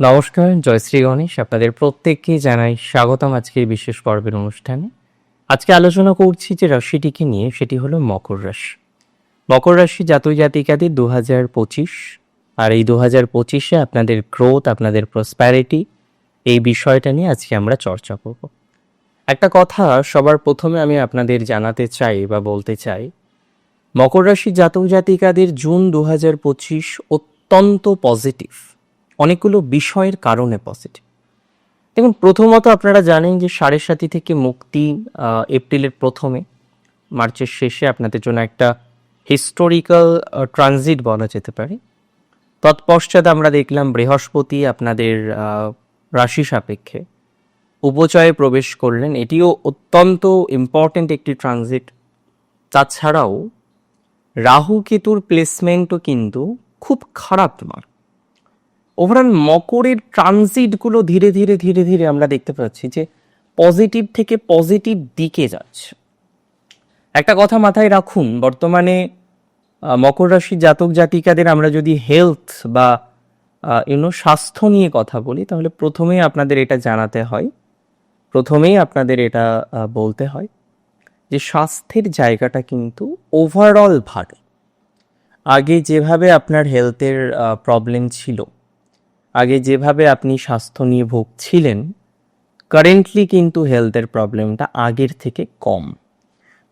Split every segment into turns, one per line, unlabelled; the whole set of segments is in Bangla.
নমস্কার জয়শ্রী গণেশ। আপনাদের প্রত্যেককে জানাই স্বাগতম আজকের বিশেষ পর্বের অনুষ্ঠানে। আজকে আলোচনা করছি যে রাশিটিকে নিয়ে, সেটি হলো মকর রাশি। মকর রাশি জাতক জাতিকাদের দু হাজার পঁচিশ। আর এই দু হাজার পঁচিশে আপনাদের গ্রোথ আপনাদের প্রসপ্যারিটি এই বিষয়টা নিয়ে আজকে আমরা চর্চা করব। একটা কথা সবার প্রথমে আমি আপনাদের জানাতে চাই বা বলতে চাই, মকর রাশি জাতক জাতিকাদের জুন দু হাজার পঁচিশ অত্যন্ত পজিটিভ অনেকগুলো বিষয়ের কারণে পজিটিভ দেখুন, প্রথমত আপনারা জানেন যে সাড়ে সাতি থেকে মুক্তি এপ্রিলের প্রথমে, মার্চের শেষে আপনাদের জন্য একটা হিস্টোরিক্যাল ট্রানজিট বলা যেতে পারে। তৎপশ্চাৎ আমরা দেখলাম বৃহস্পতি আপনাদের রাশি সাপেক্ষে উপচয়ে প্রবেশ করলেন। এটিও অত্যন্ত ইম্পর্ট্যান্ট একটি ট্রানজিট তাছাড়াও রাহু কেতুর প্লেসমেন্টও কিন্তু খুব খারাপ নয় ওভারঅল মকরের ট্রানজিটগুলো ধীরে ধীরে ধীরে ধীরে আমরা দেখতে পাচ্ছি যে পজিটিভ থেকে পজিটিভ দিকে যাচ্ছে। একটা কথা মাথায় রাখুন, বর্তমানে মকর রাশি জাতক জাতিকাদের আমরা যদি হেলথ বা ইউনো স্বাস্থ্য নিয়ে কথা বলি, তাহলে প্রথমেই আপনাদের এটা জানাতে হয়। প্রথমেই আপনাদের এটা বলতে হয় যে স্বাস্থ্যের জায়গাটা কিন্তু ওভারঅল ভালো। আগে যেভাবে আপনার হেলথের প্রবলেম ছিল আগে যেভাবে আপনি স্বাস্থ্য নিয়ে ভুগছিলেন কারেন্টলি কিন্তু হেলথের প্রবলেমটা আগের থেকে কম।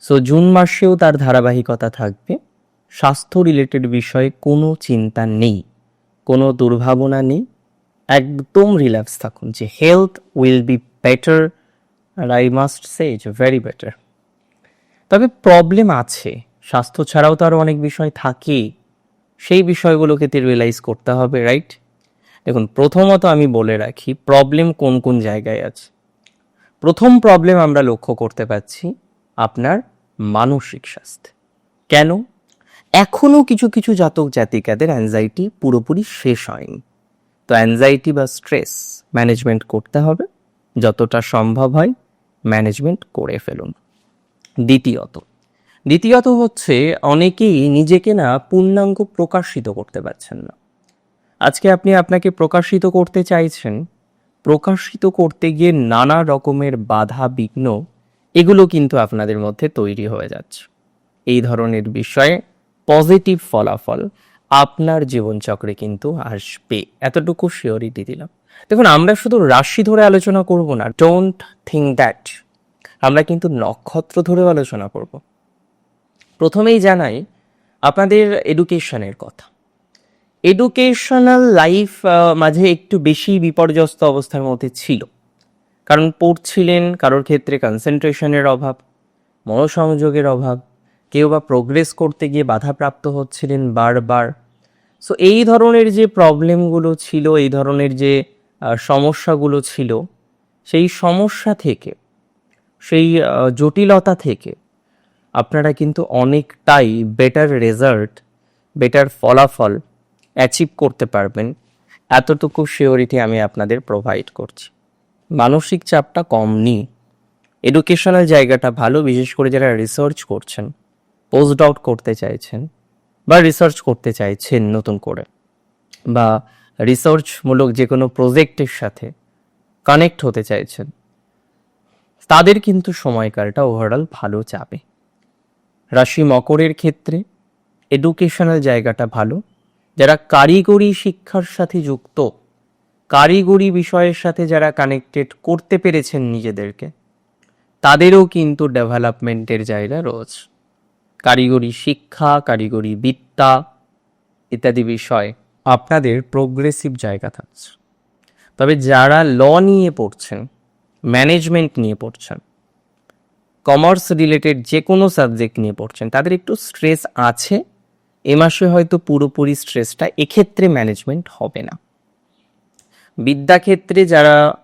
সো জুন মাসেও তার ধারাবাহিকতা থাকবে। স্বাস্থ্য রিলেটেড বিষয়ে কোনো চিন্তা নেই, কোনো দুর্ভাবনা নেই। একদম রিল্যাক্স থাকুন, যে health will be better R I must say very better তবে প্রবলেম আছে, স্বাস্থ্য ছাড়াও তো আরও অনেক বিষয় থাকে। সেই বিষয়গুলোকে রিয়েলাইজ করতে হবে রাইট দেখুন, প্রথমত আমি বলে রাখি প্রবলেম কোন কোন জায়গায় আছে? প্রথম প্রবলেম আমরা লক্ষ্য করতে পাচ্ছি আপনার মানসিক স্বাস্থ্য। কেন? এখনও কিছু কিছু জাতক জাতিকাদের অ্যাংজাইটি পুরোপুরি শেষ হয়নি। তো অ্যাংজাইটি বা স্ট্রেস ম্যানেজমেন্ট করতে হবে, যতটা সম্ভব হয় ম্যানেজমেন্ট করে ফেলুন। দ্বিতীয়ত দ্বিতীয়ত হচ্ছে অনেকেই নিজেকে না পূর্ণাঙ্গ প্রকাশিত করতে পারছেন না। আজকে আপনি আপনাকে প্রকাশিত করতে চাইছেন। প্রকাশিত করতে গিয়ে নানা রকমের বাধা, বিঘ্ন, এগুলো কিন্তু আপনাদের মধ্যে তৈরি হয়ে যাচ্ছে। এই ধরনের বিষয়ে পজিটিভ ফলাফল আপনার জীবনচক্রে কিন্তু আসবে। এতটুকু শিওরিটি দিলাম। দেখুন, আমরা শুধু রাশি ধরে আলোচনা করব না ডোন্ট থিঙ্ক দ্যাট আমরা কিন্তু নক্ষত্র ধরেও আলোচনা করব। প্রথমেই জানাই আপনাদের এডুকেশনের কথা। এডুকেশনাল লাইফ মাঝে একটু বেশি বিপর্যস্ত অবস্থার মধ্যে ছিল। কারণ পড়ছিলেন, কারোর ক্ষেত্রে কনসেন্ট্রেশনের অভাব, মনোসংযোগের অভাব, কেউ বা প্রোগ্রেস করতে গিয়ে বাধাপ্রাপ্ত হচ্ছিলেন বারবার। সো এই ধরনের যে প্রবলেমগুলো ছিল, এই ধরনের যে সমস্যাগুলো ছিল, সেই সমস্যা থেকে, সেই জটিলতা থেকে আপনারা কিন্তু অনেকটাই বেটার রেজাল্ট বেটার ফলাফল অ্যাচিভ করতে পারবেন, এতটুকু শিওরিটি আমি আপনাদের প্রোভাইড করছি। মানসিক চাপটা কম নেই এডুকেশনাল জায়গাটা ভালো, বিশেষ করে যারা রিসার্চ করছেন পোস্ট আউট করতে চাইছেন বা রিসার্চ করতে চাইছেন নতুন করে বা রিসার্চমূলক যে কোনো প্রজেক্টের সাথে কানেক্ট হতে চাইছেন, তাদের কিন্তু সময়কালটা ওভারঅল ভালো যাবে। রাশি মকরের ক্ষেত্রে এডুকেশনাল জায়গাটা ভালো যারা কারিগরি শিক্ষার সাথে যুক্ত, কারিগরি বিষয়ের সাথে যারা কানেক্টেড করতে পেরেছেন নিজেদেরকে, তাদেরও কিন্তু ডেভেলপমেন্টের জায়গা রয়েছে। কারিগরি শিক্ষা, কারিগরি বিদ্যা ইত্যাদি বিষয় আপনাদের প্রোগ্রেসিভ জায়গা থাকছে। তবে যারা ল নিয়ে পড়ছেন ম্যানেজমেন্ট নিয়ে পড়ছেন কমার্স রিলেটেড যে কোনো সাবজেক্ট নিয়ে পড়ছেন, তাদের একটু স্ট্রেস আছে। এ মাসে হয়তো পুরোপুরি স্ট্রেসটা এক্ষেত্রে ম্যানেজমেন্ট হবে না। বিদ্যাক্ষেত্রে যারা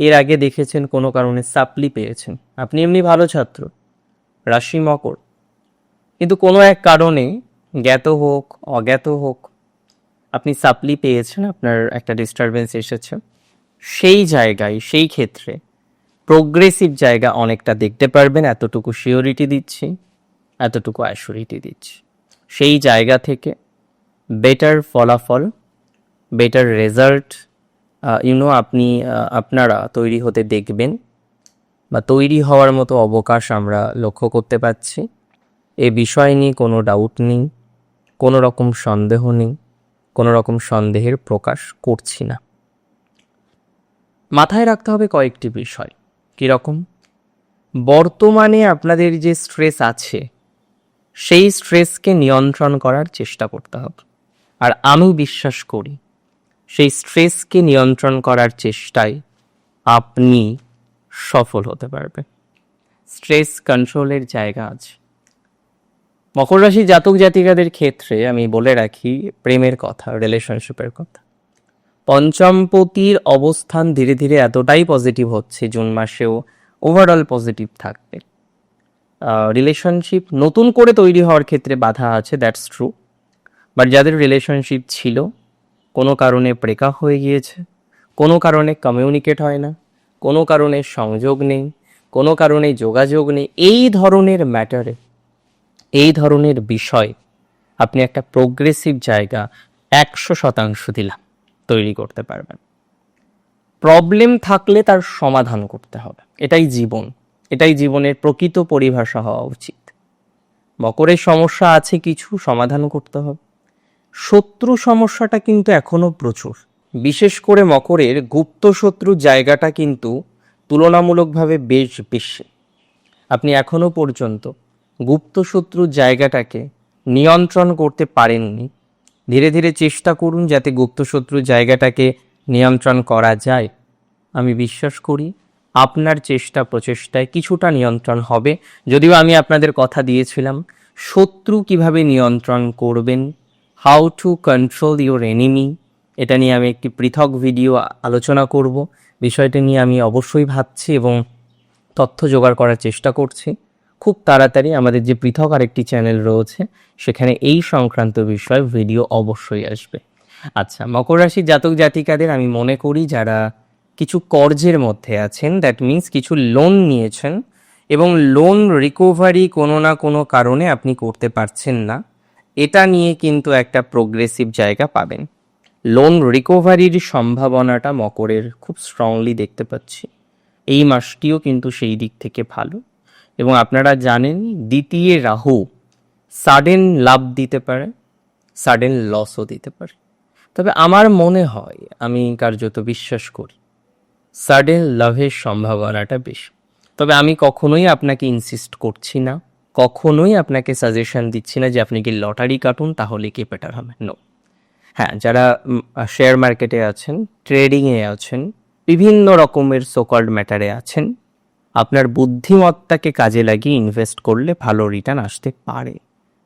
এর আগে দেখেছেন, কোনো কারণে সাপ্লি পেয়েছেন, আপনি এমনি ভালো ছাত্র, রাশি মকর। কিন্তু কোনো এক কারণে জ্ঞাত হোক, অজ্ঞাত হোক, আপনি সাপ্লি পেয়েছেন, আপনার একটা ডিস্টারবেন্স এসেছে। সেই জায়গায়, সেই ক্ষেত্রে প্রোগ্রেসিভ জায়গা অনেকটা দেখতে পারবেন, এতটুকু শিওরিটি দিচ্ছি, এতটুকু অ্যাসুরিটি দিচ্ছি। সেই জায়গা থেকে বেটার ফলাফল বেটার রেজাল্ট ইউনো আপনি আপনারা তৈরি হতে দেখবেন বা তৈরি হওয়ার মতো অবকাশ আমরা লক্ষ্য করতে পারছি এ বিষয় নিয়ে কোনো ডাউট নেই, কোনো রকম সন্দেহ নেই, কোনো রকম সন্দেহের প্রকাশ করছি না। মাথায় রাখতে হবে কয়েকটি বিষয়। কীরকম? বর্তমানে আপনাদের যে স্ট্রেস আছে সেই স্ট্রেসকে নিয়ন্ত্রণ করার চেষ্টা করতে হবে। আর আমি বিশ্বাস করি, সেই স্ট্রেসকে নিয়ন্ত্রণ করার চেষ্টায় আপনি সফল হতে পারবে স্ট্রেস কন্ট্রোলের জায়গা আছে। মকর রাশি জাতক জাতিকাদের ক্ষেত্রে আমি বলে রাখি, প্রেমের কথা রিলেশনশিপের কথা। পঞ্চমপতির অবস্থান ধীরে ধীরে এতটাই পজিটিভ হচ্ছে, জুন মাসেও ওভারঅল পজিটিভ থাকবে। রিলেশনশিপ নতুন করে তৈরি হওয়ার ক্ষেত্রে বাধা আছে দ্যাটস ট্রু বাট যাদের রিলেশনশিপ ছিল, কোনো কারণে ব্রেকআপ হয়ে গিয়েছে, কোনো কারণে কমিউনিকেট হয় না, কোনো কারণে সংযোগ নেই, কোনো কারণে যোগাযোগ নেই, এই ধরনের ম্যাটারে এই ধরনের বিষয় আপনি একটা প্রোগ্রেসিভ জায়গা একশো শতাংশ দিলাম, তৈরি করতে পারবেন। প্রবলেম থাকলে তার সমাধান করতে হবে, এটাই জীবন। এটাই জীবনের প্রকৃত পরিভাষা হওয়া উচিত। মকরের সমস্যা আছে কিছু সমাধান করতে হবে। শত্রু সমস্যাটা কিন্তু এখনও প্রচুর। বিশেষ করে মকরের গুপ্ত শত্রু জায়গাটা কিন্তু তুলনামূলকভাবে বেশ বেশি। আপনি এখনও পর্যন্ত গুপ্ত শত্রুর জায়গাটাকে নিয়ন্ত্রণ করতে পারেননি। ধীরে ধীরে চেষ্টা করুন যাতে গুপ্ত শত্রুর জায়গাটাকে নিয়ন্ত্রণ করা যায়। আমি বিশ্বাস করি আপনার চেষ্টা প্রচেষ্টায় কিছুটা নিয়ন্ত্রণ হবে। যদিও আমি আপনাদের কথা দিয়েছিলাম, শত্রু কীভাবে নিয়ন্ত্রণ করবেন how to control your enemy এটা নিয়ে আমি একটি পৃথক ভিডিও আলোচনা করব। বিষয়টা নিয়ে আমি অবশ্যই ভাবছি এবং তথ্য জোগাড় করার চেষ্টা করছি। খুব তাড়াতাড়ি আমাদের যে পৃথক আরেকটি চ্যানেল রয়েছে, সেখানে এই সংক্রান্ত বিষয়ে ভিডিও অবশ্যই আসবে। আচ্ছা মকর রাশি জাতক জাতিকাদের আমি মনে করি যারা কিছু কর্জের মধ্যে আছেন দ্যাট মিন্স কিছু লোন নিয়েছেন, এবং লোন রিকভারি কোনো না কোনো কারণে আপনি করতে পারছেন না। এটা নিয়ে কিন্তু একটা প্রোগ্রেসিভ জায়গা পাবেন। লোন রিকভারির সম্ভাবনাটা মকরের খুব স্ট্রংলি দেখতে পাচ্ছি। এই মাসটিও কিন্তু সেই দিক থেকে ভালো। এবং আপনারা জানেন, দ্বিতীয় রাহু সাডেন লাভ দিতে পারে সাডেন লসও দিতে পারে। তবে আমার মনে হয়, আমি কার্যত বিশ্বাস করি সাডেন লাভের সম্ভাবনাটা বেশি। তবে আমি কখনোই আপনাকে ইনসিস্ট করছি না, কখনোই আপনাকে সাজেশন দিচ্ছি না যে আপনি কি লটারি কাটুন, তাহলে কি বেটার হবে? নো হ্যাঁ যারা শেয়ার মার্কেটে আছেন ট্রেডিংয়ে আছেন, বিভিন্ন রকমের সোকল্ড ম্যাটারে আছেন, আপনার বুদ্ধিমত্তাকে কাজে লাগিয়ে ইনভেস্ট করলে ভালো রিটার্ন আসতে পারে।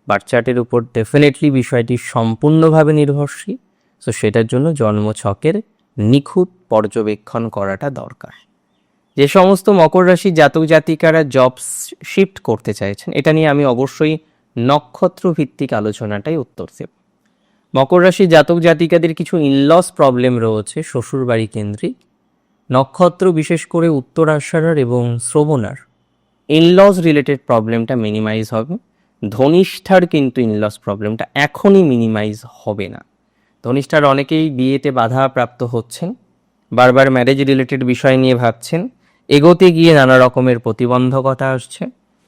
বার্চার্টের উপর ডেফিনেটলি বিষয়টি সম্পূর্ণভাবে নির্ভরশীল। সো সেটার জন্য জন্মছকের নিখুঁত পর্যবেক্ষণ করাটা দরকার। যে সমস্ত মকর রাশি জাতক জাতিকারা জব শিফট করতে চাইছেন, এটা নিয়ে আমি অবশ্যই নক্ষত্র ভিত্তিক আলোচনাটাই উত্তর দেব। মকর রাশি জাতক জাতিকাদের কিছু ইনলস প্রবলেম রয়েছে, শ্বশুরবাড়ি কেন্দ্রিক। নক্ষত্র বিশেষ করে উত্তর উত্তরাষাঢ়ার এবং শ্রবণার। ইনলস রিলেটেড প্রবলেমটা মিনিমাইজ হবে। ধনিষ্ঠার কিন্তু ইনলস প্রবলেমটা এখনই মিনিমাইজ হবে না। ধনিষ্ঠার অনেকেই বিয়েতে বাধা প্রাপ্ত হচ্ছেন, বারবার ম্যারেজ রিলেটেড বিষয় নিয়ে ভাবছেন, এগোতে গিয়ে নানা রকমের প্রতিবন্ধকতা আসছে,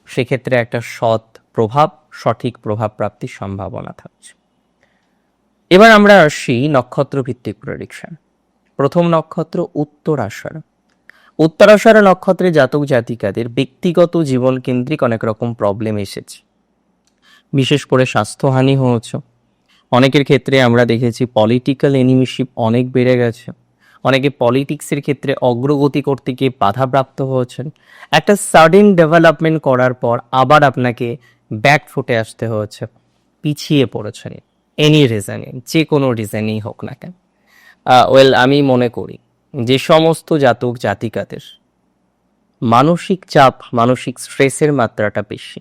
সেক্ষেত্রে একটা সৎ প্রভাব, সঠিক প্রভাব প্রাপ্তির সম্ভাবনা থাকছে। এবার আমরা আসি নক্ষত্র ভিত্তিক প্রেডিকশন প্রথম নক্ষত্র উত্তরাষাঢ় উত্তরাষাঢ় নক্ষত্রে জাতক জাতিকাদের ব্যক্তিগত জীবন কেন্দ্রিক অনেক রকম প্রবলেম এসেছে। বিশেষ করে স্বাস্থ্যহানি হয়েছে অনেকের ক্ষেত্রে আমরা দেখেছি পলিটিক্যাল এনিমিশিপ অনেক বেড়ে গেছে। অনেকে পলিটিক্সের ক্ষেত্রে অগ্রগতি করতে গিয়ে বাধাপ্রাপ্ত হয়েছেন। একটা সাডেন ডেভেলপমেন্ট করার পর আবার আপনাকে ব্যাক ফুটে আসতে হয়েছে। পিছিয়ে পড়েছেন। এনি রিজনে যে কোনো রিজনেই হোক না কেন। ওয়েল আমি মনে করি যে সমস্ত জাতক জাতিকাদের মানসিক চাপ, মানসিক স্ট্রেসের মাত্রাটা বেশি।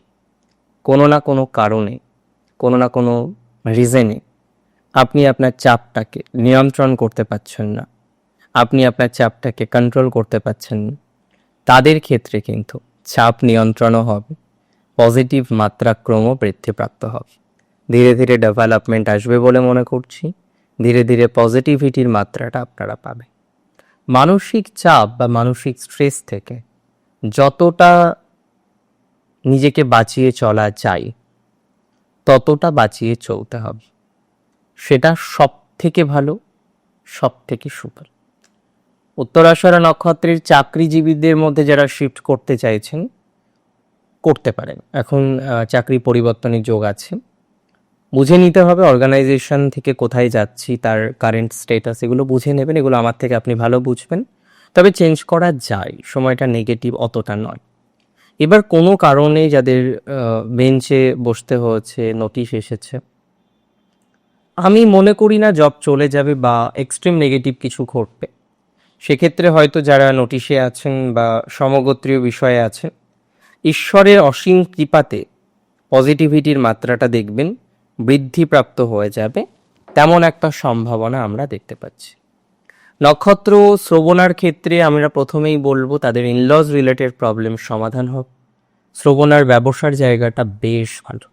কোনো না কোনো কারণে, কোনো না কোনো রিজনে আপনি আপনার চাপটাকে নিয়ন্ত্রণ করতে পারছেন না। আপনি আপনার চাপটাকে কন্ট্রোল করতে পারছেন না। তাদের ক্ষেত্রে কিন্তু চাপ নিয়ন্ত্রণও হবে পজিটিভ মাত্রা মাত্রাক্রম বৃদ্ধিপ্রাপ্ত হবে। ধীরে ধীরে ডেভেলপমেন্ট আসবে বলে মনে করছি, ধীরে ধীরে পজিটিভিটির মাত্রাটা আপনারা পাবেন। মানসিক চাপ বা মানসিক স্ট্রেস থেকে যতটা নিজেকে বাঁচিয়ে চলা যায় ততটা বাঁচিয়ে চলতে হবে। সেটা সব থেকে ভালো সব থেকে সুপার উত্তরাশারা নক্ষত্রের চাকরিজীবীদের মধ্যে যারা শিফট করতে চাইছেন, করতে পারেন। এখন চাকরি পরিবর্তনের যোগ আছে। বুঝে নিতে হবে অর্গানাইজেশন থেকে কোথায় যাচ্ছি, তার কারেন্ট স্টেটাস এগুলো বুঝে নেবেন, এগুলো আমার থেকে আপনি ভালো বুঝবেন। তবে চেঞ্জ করা যায়, সময়টা নেগেটিভ অতটা নয়। এবার কোনো কারণে যাদের বেঞ্চে বসতে হয়েছে, নোটিশ এসেছে, আমি মনে করি না জব চলে যাবে বা এক্সট্রিম নেগেটিভ কিছু ঘটবে। সেক্ষেত্রে হয়তো যারা নোটিশে আছেন বা সমগোত্রীয় বিষয়ে আছেন, ঈশ্বরের অসীম কৃপাতে পজিটিভিটির মাত্রাটা দেখবেন, বৃদ্ধিপ্রাপ্ত হয়ে যাবে, তেমন একটা সম্ভাবনা আমরা দেখতে পাচ্ছি। নক্ষত্র শ্রবণার ক্ষেত্রে আমরা প্রথমেই বলব তাদের ইনলজ রিলেটেড প্রবলেম সমাধান হোক। শ্রবণার ব্যবসার জায়গাটা বেশ ভালো।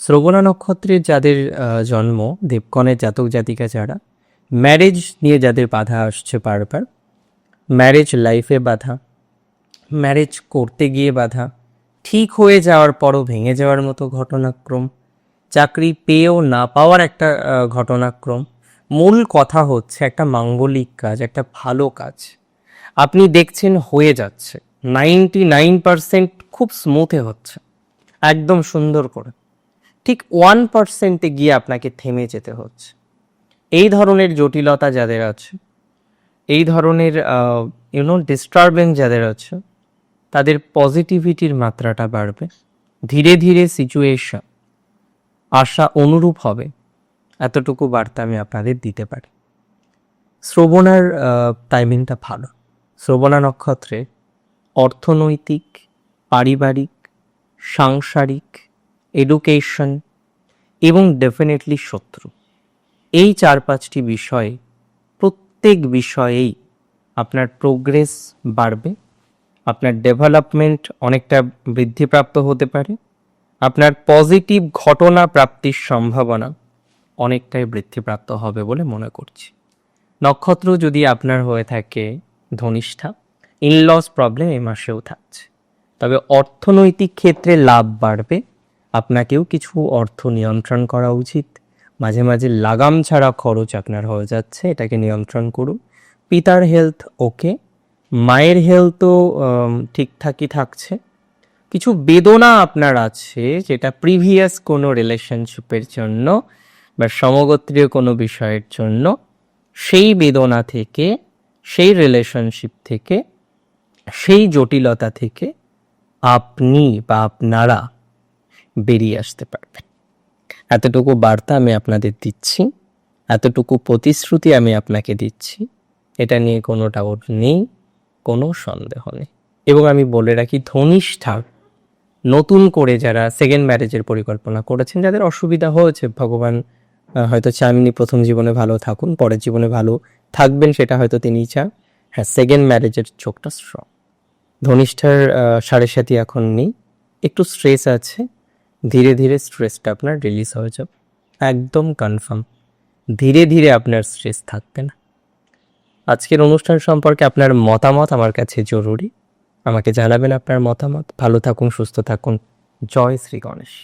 শ্রবণা নক্ষত্রের যাদের জন্ম দেবকণের জাতক জাতিকা যারা ম্যারেজ নিয়ে যাদের বাধা আসছে বারবার ম্যারেজ লাইফে বাধা ম্যারেজ করতে গিয়ে বাধা, ঠিক হয়ে যাওয়ার পরও ভেঙে যাওয়ার মতো ঘটনাক্রম, চাকরি পেয়েও না পাওয়ার একটা ঘটনাক্রম মূল কথা হচ্ছে একটা মাঙ্গলিক কাজ, একটা ভালো কাজ। আপনি দেখছেন হয়ে যাচ্ছে। নাইনটি নাইন পার্সেন্ট খুব স্মুথে হচ্ছে। একদম সুন্দর করে। ঠিক ওয়ান পার্সেন্টে গিয়ে আপনাকে থেমে যেতে হচ্ছে। এই ধরনের জটিলতা যাদের আছে, এই ধরনের ইউনো ডিস্টারবেন্স যাদের আছে, তাদের পজিটিভিটির মাত্রাটা বাড়বে। ধীরে ধীরে সিচুয়েশন আশা অনুরূপ হবে। এতটুকু বার্তা আমি আপনাদের দিতে পারি। শ্রবণার টাইমিংটা ভালো। শ্রবণা নক্ষত্রে অর্থনৈতিক, পারিবারিক, সাংসারিক এডুকেশন এবং ডেফিনেটলি শত্রু। এই চার পাঁচটি বিষয়ে প্রত্যেক বিষয়েই আপনার প্রোগ্রেস বাড়বে। আপনার ডেভেলপমেন্ট অনেকটা বৃদ্ধিপ্রাপ্ত হতে পারে। আপনার পজিটিভ ঘটনা প্রাপ্তির সম্ভাবনা অনেকটাই বৃদ্ধিপ্রাপ্ত হবে বলে মনে করছি। নক্ষত্র যদি আপনার হয়ে থাকে ধনিষ্ঠা ইনলস প্রবলেম এই মাসেও থাকছে। তবে অর্থনৈতিক ক্ষেত্রে লাভ বাড়বে, আপনাকেও কিছু অর্থ নিয়ন্ত্রণ করা উচিত। মাঝে মাঝে লাগাম ছাড়া খরচ আপনার হয়ে যাচ্ছে, এটাকে নিয়ন্ত্রণ করুন। পিতার হেলথ ওকে মায়ের হেলথও ঠিকঠাকই থাকছে। কিছু বেদনা আপনার আছে, যেটা প্রিভিয়াস কোনো রিলেশনশিপের জন্য বা সমগোত্রীয় কোনো বিষয়ের জন্য সেই বেদনা থেকে, সেই রিলেশনশিপ থেকে, সেই জটিলতা থেকে আপনি বা আপনারা বেরিয়ে আসতে পারবেন। এতটুকু বার্তা আমি আপনাদের দিচ্ছি, এতটুকু প্রতিশ্রুতি আমি আপনাকে দিচ্ছি, এটা নিয়ে কোনো ডাউট নেই, কোনো সন্দেহ নেই। এবং আমি বলে রাখি, ধনিষ্ঠা নতুন করে যারা সেকেন্ড ম্যারেজের পরিকল্পনা করেছেন, যাদের অসুবিধা হয়েছে, ভগবান হয়তো চাননি প্রথম জীবনে ভালো থাকুন, পরের জীবনে ভালো থাকবেন, সেটা হয়তো তিনিই চান। হ্যাঁ সেকেন্ড ম্যারেজের চোখটা স্ট্রং ধনিষ্ঠার সাড়ে সাথী এখন নেই। একটু স্ট্রেস আছে। ধীরে ধীরে স্ট্রেসটা আপনার রিলিজ হয়ে যাবে। একদম কনফার্ম ধীরে ধীরে আপনার স্ট্রেস থাকবে না। আজকের অনুষ্ঠান সম্পর্কে আপনার মতামত আমার কাছে জরুরি। আমাকে জানাবেন আপনার মতামত। ভালো থাকুন, সুস্থ থাকুন। জয় শ্রী গণেশ।